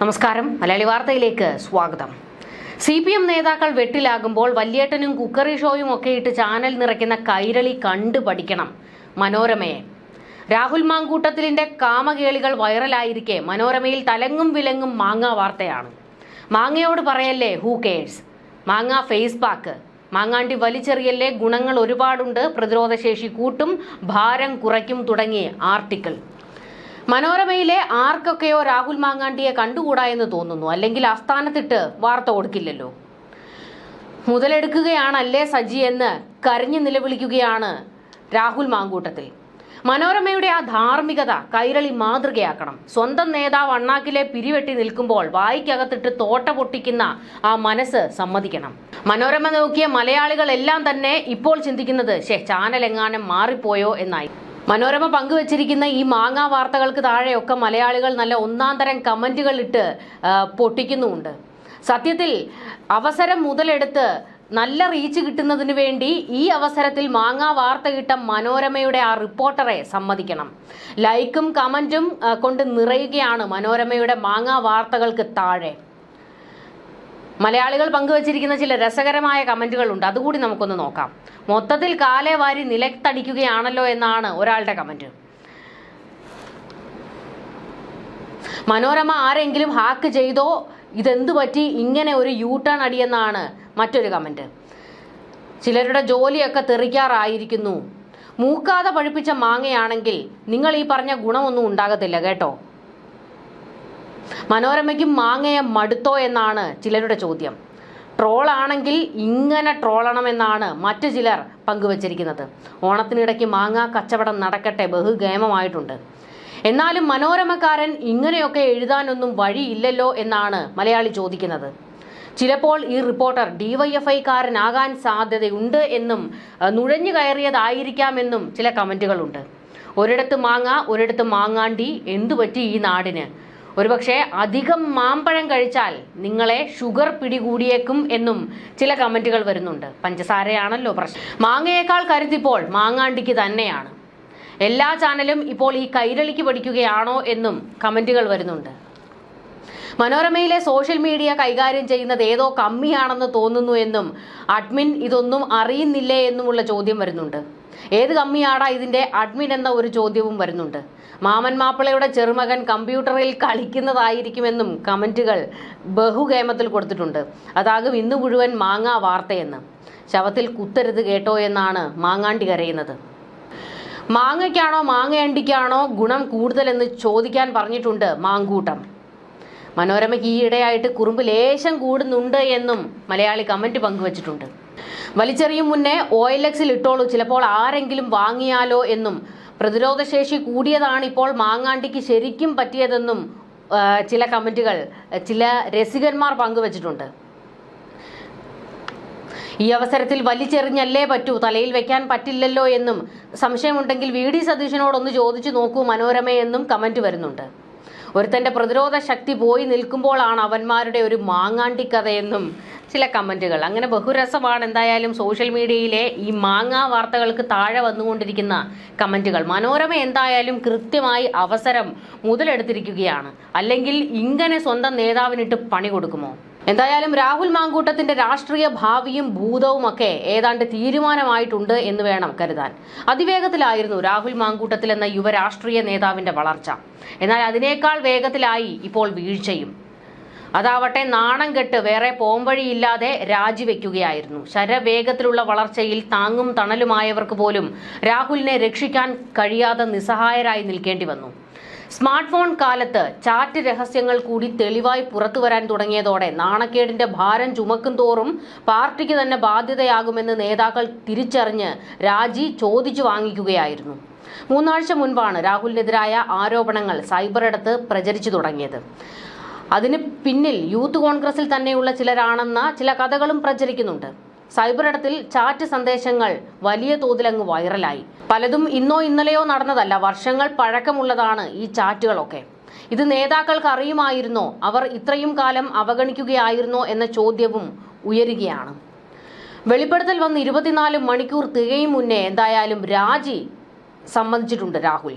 നമസ്കാരം. മലയാളി വാർത്തയിലേക്ക് സ്വാഗതം. സി പി എം നേതാക്കൾ വെട്ടിലാകുമ്പോൾ വല്യേട്ടനും കുക്കറി ഷോയും ഒക്കെ ഇട്ട് ചാനൽ നിറയ്ക്കുന്ന കൈരളി കണ്ടു പഠിക്കണം. മനോരമയെ. രാഹുൽ മാങ്കൂട്ടത്തിലിന്റെ കാമകേളികൾ വൈറലായിരിക്കെ. മനോരമയിൽ തലങ്ങും വിലങ്ങും മാങ്ങ വാർത്തയാണ്. മാങ്ങയോട് പറയല്ലേ ഹൂ കേഴ്സ് മാങ്ങ ഫേസ് പാക്ക്. മാങ്ങാണ്ടി വലിച്ചെറിയല്ലേ ഗുണങ്ങൾ ഒരുപാടുണ്ട്. പ്രതിരോധശേഷി കൂട്ടും ഭാരം കുറയ്ക്കും തുടങ്ങി ആർട്ടിക്കിൾ. മനോരമയിലെ ആർക്കൊക്കെയോ രാഹുൽ മാങ്ങാണ്ടിയെ കണ്ടുകൂടാ എന്ന് തോന്നുന്നു. അല്ലെങ്കിൽ ആസ്ഥാനത്തിട്ട് വാർത്ത കൊടുക്കില്ലല്ലോ. മുതലെടുക്കുകയാണല്ലേ സജി എന്ന് കരഞ്ഞു നിലവിളിക്കുകയാണ് രാഹുൽ മാങ്കൂട്ടത്തിൽ. മനോരമയുടെ ആ ധാർമ്മികത കൈരളി മാതൃകയാക്കണം. സ്വന്തം നേതാവ് അണ്ണാക്കിലെ പിരിവെട്ടി നിൽക്കുമ്പോൾ വായിക്കകത്തിട്ട് തോട്ട പൊട്ടിക്കുന്ന ആ മനസ്സ് സമ്മതിക്കണം. മനോരമ നോക്കിയ മലയാളികളെല്ലാം തന്നെ ഇപ്പോൾ ചിന്തിക്കുന്നത് ശേ ചാനൽ എങ്ങാനും മാറിപ്പോയോ എന്നായി. മനോരമ പങ്കുവച്ചിരിക്കുന്ന ഈ മാങ്ങാ വാർത്തകൾക്ക് താഴെയൊക്കെ മലയാളികൾ നല്ല ഒന്നാം തരം കമന്റുകൾ ഇട്ട് പൊട്ടിക്കുന്നുമുണ്ട്. സത്യത്തിൽ അവസരം മുതലെടുത്ത് നല്ല റീച്ച് കിട്ടുന്നതിന് വേണ്ടി ഈ അവസരത്തിൽ മാങ്ങാ വാർത്ത കിട്ട മനോരമയുടെ ആ റിപ്പോർട്ടറെ സമ്മതിക്കണം. ലൈക്കും കമന്റും കൊണ്ട് നിറയുകയാണ് മനോരമയുടെ മാങ്ങാ വാർത്തകൾക്ക് താഴെ. മലയാളികൾ പങ്കുവച്ചിരിക്കുന്ന ചില രസകരമായ കമന്റുകളുണ്ട്. അതുകൂടി നമുക്കൊന്ന് നോക്കാം. മൊത്തത്തിൽ കാലേ വാരി നിലത്തടിക്കുകയാണല്ലോ എന്നാണ് ഒരാളുടെ കമന്റ്. മനോരമ ആരെങ്കിലും ഹാക്ക് ചെയ്തോ? ഇതെന്തു പറ്റി? ഇങ്ങനെ ഒരു യൂ ടേൺ അടിയെന്നാണ് മറ്റൊരു കമന്റ്. ചിലരുടെ ജോലിയൊക്കെ തെറിക്കാറായിരിക്കുന്നു. മൂക്കാതെ പഴുപ്പിച്ച മാങ്ങയാണെങ്കിൽ നിങ്ങൾ ഈ പറഞ്ഞ ഗുണമൊന്നും ഉണ്ടാകത്തില്ല കേട്ടോ? മനോരമയ്ക്കും മാങ്ങയെ മടുത്തോ എന്നാണ് ചിലരുടെ ചോദ്യം. ട്രോളാണെങ്കിൽ ഇങ്ങനെ ട്രോളണമെന്നാണ് മറ്റു ചിലർ പങ്കുവച്ചിരിക്കുന്നത്. ഓണത്തിനിടയ്ക്ക് മാങ്ങ കച്ചവടം നടക്കട്ടെ ബഹുഗേമമായിട്ടുണ്ട്. എന്നാലും മനോരമക്കാരൻ ഇങ്ങനെയൊക്കെ എഴുതാനൊന്നും വഴിയില്ലല്ലോ എന്നാണ് മലയാളി ചോദിക്കുന്നത്. ചിലപ്പോൾ ഈ റിപ്പോർട്ടർ ഡിവൈഎഫ്ഐക്കാരനാകാൻ സാധ്യതയുണ്ട് എന്നും നുഴഞ്ഞു കയറിയതായിരിക്കാമെന്നും ചില കമന്റുകളുണ്ട് ഒരിടത്ത് മാങ്ങ ഒരിടത്ത് മാങ്ങാണ്ടി എന്തു പറ്റി ഈ നാടിന്? ഒരുപക്ഷെ അധികം മാമ്പഴം കഴിച്ചാൽ നിങ്ങളെ ഷുഗർ പിടികൂടിയേക്കും എന്നും ചില കമന്റുകൾ വരുന്നുണ്ട്. പഞ്ചസാരയാണല്ലോ പ്രശ്നം. മാങ്ങയേക്കാൾ കരുതിപ്പോൾ മാങ്ങാണ്ടിക്ക് തന്നെയാണ്. എല്ലാ ചാനലും ഇപ്പോൾ ഈ കൈരളിക്ക് പഠിക്കുകയാണോ എന്നും കമന്റുകൾ വരുന്നുണ്ട്. മനോരമയിലെ സോഷ്യൽ മീഡിയ കൈകാര്യം ചെയ്യുന്നത് ഏതോ കമ്മിയാണെന്ന് തോന്നുന്നു എന്നും അഡ്മിൻ ഇതൊന്നും അറിയുന്നില്ലേ എന്നുമുള്ള ചോദ്യം വരുന്നുണ്ട്. ഏത് കമ്മിയാടാ ഇതിന്റെ അഡ്മിൻ എന്ന ഒരു ചോദ്യവും വരുന്നുണ്ട്. മാമൻ മാപ്പിളയുടെ ചെറുമകൻ കമ്പ്യൂട്ടറിൽ കളിക്കുന്നതായിരിക്കുമെന്നും കമന്റുകൾ ബഹുകേമത്തിൽ കൊടുത്തിട്ടുണ്ട്. അതാകും ഇന്ന് മുഴുവൻ മാങ്ങാ വാർത്തയെന്ന്. ശവത്തിൽ കുത്തരുത് കേട്ടോ എന്നാണ് മാങ്ങാണ്ടി കരയുന്നത്. മാങ്ങയ്ക്കാണോ മാങ്ങയണ്ടിക്കാണോ ഗുണം കൂടുതലെന്ന് ചോദിക്കാൻ പറഞ്ഞിട്ടുണ്ട് മാങ്കൂട്ടം. മനോരമയ്ക്ക് ഈയിടെയായിട്ട് കുറുമ്പ് ലേശം കൂടുന്നുണ്ട് എന്നും മലയാളി കമന്റ് പങ്കുവച്ചിട്ടുണ്ട്. വലിച്ചെറിയും മുന്നേ ഒ എൽ എക്സിൽ ഇട്ടോളൂ. ചിലപ്പോൾ ആരെങ്കിലും വാങ്ങിയാലോ എന്നും. പ്രതിരോധശേഷി കൂടിയതാണ് ഇപ്പോൾ മാങ്ങാണ്ടിക്ക് ശരിക്കും പറ്റിയതെന്നും ചില കമന്റുകൾ ചില രസികന്മാർ പങ്കുവച്ചിട്ടുണ്ട്. ഈ അവസരത്തിൽ വലിച്ചെറിഞ്ഞല്ലേ പറ്റൂ? തലയിൽ വെക്കാൻ പറ്റില്ലല്ലോ എന്നും. സംശയമുണ്ടെങ്കിൽ വി. ഡി. സതീശനോടൊന്ന് ചോദിച്ചു നോക്കൂ മനോരമയെന്നും കമന്റ് വരുന്നുണ്ട്. ഒരുത്തന്റെ പ്രതിരോധ ശക്തി പോയി നിൽക്കുമ്പോഴാണ് അവന്മാരുടെ ഒരു മാങ്ങാണ്ടി കഥയെന്നും ചില കമന്റുകൾ അങ്ങനെ ബഹുരസമാണ് എന്തായാലും സോഷ്യൽ മീഡിയയിലെ ഈ മാങ്ങാ വാർത്തകൾക്ക് താഴെ വന്നുകൊണ്ടിരിക്കുന്ന കമന്റുകൾ മനോരമ എന്തായാലും കൃത്യമായി അവസരം മുതലെടുത്തിരിക്കുകയാണ്. അല്ലെങ്കിൽ ഇങ്ങനെ സ്വന്തം നേതാവിനിട്ട് പണി കൊടുക്കുമോ? എന്തായാലും രാഹുൽ മാങ്കൂട്ടത്തിന്റെ രാഷ്ട്രീയ ഭാവിയും ഭൂതവും ഒക്കെ ഏതാണ്ട് തീരുമാനമായിട്ടുണ്ട് എന്ന് വേണം കരുതാൻ. അതിവേഗത്തിലായിരുന്നു രാഹുൽ മാങ്കൂട്ടത്തിൽ എന്ന യുവ രാഷ്ട്രീയ നേതാവിന്റെ വളർച്ച. എന്നാൽ അതിനേക്കാൾ വേഗത്തിലായി ഇപ്പോൾ വീഴ്ചയും. അതാവട്ടെ നാണം കെട്ട് വേറെ പോംവഴിയില്ലാതെ രാജിവെക്കുകയായിരുന്നു. ശരവേഗത്തിലുള്ള വളർച്ചയിൽ താങ്ങും തണലുമായവർക്ക് പോലും രാഹുലിനെ രക്ഷിക്കാൻ കഴിയാതെ നിസ്സഹായരായി നിൽക്കേണ്ടി വന്നു. സ്മാർട്ട് ഫോൺ കാലത്ത് ചാറ്റ് രഹസ്യങ്ങൾ കൂടി തെളിവായി പുറത്തു വരാൻ തുടങ്ങിയതോടെ നാണക്കേടിന്റെ ഭാരം ചുമക്കും തോറും പാർട്ടിക്ക് തന്നെ ബാധ്യതയാകുമെന്ന് നേതാക്കൾ തിരിച്ചറിഞ്ഞ് രാജി ചോദിച്ചു വാങ്ങിക്കുകയായിരുന്നു. മൂന്നാഴ്ച മുൻപാണ് രാഹുലിനെതിരായ ആരോപണങ്ങൾ സൈബറിടത്ത് പ്രചരിച്ചു തുടങ്ങിയത്. അതിന് പിന്നിൽ യൂത്ത് കോൺഗ്രസിൽ തന്നെയുള്ള ചിലരാണെന്ന ചില കഥകളും പ്രചരിക്കുന്നുണ്ട്. സൈബറിടത്തിൽ ചാറ്റ് സന്ദേശങ്ങൾ വലിയ തോതിൽ അങ്ങ് വൈറലായി. പലതും ഇന്നോ ഇന്നലെയോ നടന്നതല്ല വർഷങ്ങൾ പഴക്കമുള്ളതാണ് ഈ ചാറ്റുകളൊക്കെ. ഇത് നേതാക്കൾക്ക് അറിയുമായിരുന്നോ? അവർ ഇത്രയും കാലം അവഗണിക്കുകയായിരുന്നോ എന്ന ചോദ്യവും ഉയരുകയാണ്. വെളിപ്പെടുത്തൽ വന്ന് ഇരുപത്തിനാല് മണിക്കൂർ തികയും മുന്നേ എന്തായാലും രാജി സമ്മതിച്ചിട്ടുണ്ട് രാഹുൽ.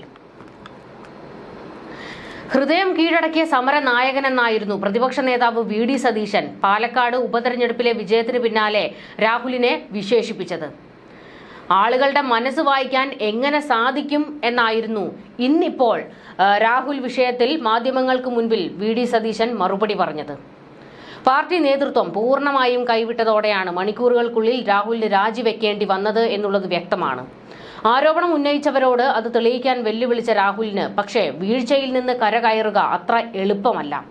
ഹൃദയം കീഴടക്കിയ സമര നായകനെന്നായിരുന്നു പ്രതിപക്ഷ നേതാവ് വി ഡി സതീശൻ പാലക്കാട് ഉപതെരഞ്ഞെടുപ്പിലെ വിജയത്തിന് പിന്നാലെ രാഹുലിനെ വിശേഷിപ്പിച്ചത്. ആളുകളുടെ മനസ്സ് വായിക്കാൻ എങ്ങനെ സാധിക്കും എന്നായിരുന്നു ഇന്നിപ്പോൾ രാഹുൽ വിഷയത്തിൽ മാധ്യമങ്ങൾക്ക് മുൻപിൽ വി ഡി സതീശൻ മറുപടി പറഞ്ഞത്. പാർട്ടി നേതൃത്വം പൂർണമായും കൈവിട്ടതോടെയാണ് മണിക്കൂറുകൾക്കുള്ളിൽ രാഹുലിന് രാജിവെക്കേണ്ടി വന്നത് എന്നുള്ളത് വ്യക്തമാണ്. ആരോപണം ഉന്നയിച്ചവരോട് അത് തെളിയിക്കാൻ വെല്ലുവിളിച്ച രാഹുലിന് പക്ഷേ വീഴ്ചയിൽ നിന്ന് കരകയറുക അത്ര എളുപ്പമല്ല.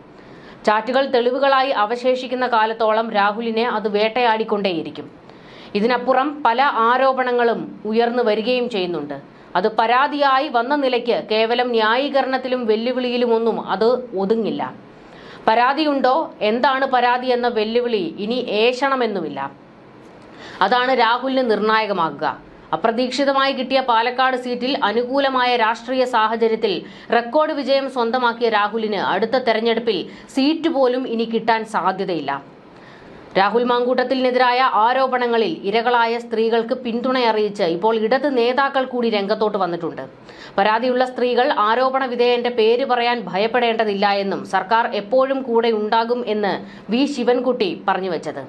ചാറ്റുകൾ തെളിവുകളായി അവശേഷിക്കുന്ന കാലത്തോളം രാഹുലിനെ അത് വേട്ടയാടിക്കൊണ്ടേയിരിക്കും. ഇതിനപ്പുറം പല ആരോപണങ്ങളും ഉയർന്നു വരികയും ചെയ്യുന്നുണ്ട്. അത് പരാതിയായി വന്ന നിലയ്ക്ക് കേവലം ന്യായീകരണത്തിലും വെല്ലുവിളിയിലുമൊന്നും അത് ഒതുങ്ങില്ല. പരാതിയുണ്ടോ? എന്താണ് പരാതി എന്ന വെല്ലുവിളി ഇനി ഏഷണമെന്നുമില്ല അതാണ് രാഹുലിന് നിർണായകമാകുക. അപ്രതീക്ഷിതമായി കിട്ടിയ പാലക്കാട് സീറ്റിൽ അനുകൂലമായ രാഷ്ട്രീയ സാഹചര്യത്തിൽ റെക്കോർഡ് വിജയം സ്വന്തമാക്കിയ രാഹുലിന് അടുത്ത തെരഞ്ഞെടുപ്പിൽ സീറ്റ് പോലും ഇനി കിട്ടാൻ സാധ്യതയില്ല. രാഹുൽ മാങ്കൂട്ടത്തിനെതിരായ ആരോപണങ്ങളിൽ ഇരകളായ സ്ത്രീകൾക്ക് പിന്തുണ അറിയിച്ച് ഇപ്പോൾ ഇടത് നേതാക്കൾ കൂടി രംഗത്തോട്ട് വന്നിട്ടുണ്ട്. പരാതിയുള്ള സ്ത്രീകൾ ആരോപണ വിധേയന്റെ പേര് പറയാൻ ഭയപ്പെടേണ്ടതില്ല എന്നും സർക്കാർ എപ്പോഴും കൂടെ ഉണ്ടാകും എന്ന് വി. ശിവൻകുട്ടി പറഞ്ഞു വെച്ചത്.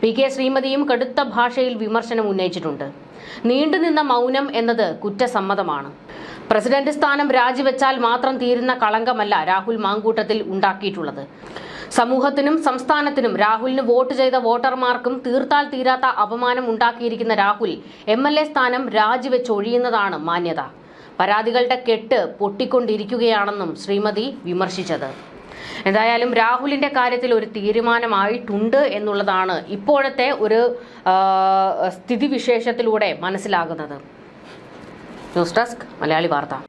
പി കെ ശ്രീമതിയും കടുത്ത ഭാഷയിൽ വിമർശനം ഉന്നയിച്ചിട്ടുണ്ട്. നീണ്ടുനിന്ന മൗനം എന്നത് കുറ്റസമ്മതമാണ്. പ്രസിഡന്റ് സ്ഥാനം രാജിവെച്ചാൽ മാത്രം തീരുന്ന കളങ്കമല്ല രാഹുൽ മാങ്കൂട്ടത്തിൽ ഉണ്ടാക്കിയിട്ടുള്ളത്. സമൂഹത്തിനും സംസ്ഥാനത്തിനും രാഹുലിന് വോട്ട് ചെയ്ത വോട്ടർമാർക്കും തീർത്താൽ തീരാത്ത അപമാനം ഉണ്ടാക്കിയിരിക്കുന്ന രാഹുൽ എം എൽ എ സ്ഥാനം രാജിവെച്ചൊഴിയുന്നതാണ് മാന്യത. പരാതികളുടെ കെട്ട് പൊട്ടിക്കൊണ്ടിരിക്കുകയാണെന്നും ശ്രീമതി വിമർശിച്ചത്. എന്തായാലും രാഹുലിന്റെ കാര്യത്തിൽ ഒരു തീരുമാനമായിട്ടുണ്ട് എന്നുള്ളതാണ് ഇപ്പോഴത്തെ ഒരു സ്ഥിതിവിശേഷത്തിലൂടെ മനസ്സിലാകുന്നത്. ന്യൂസ് ഡെസ്ക് മലയാളി വാർത്ത.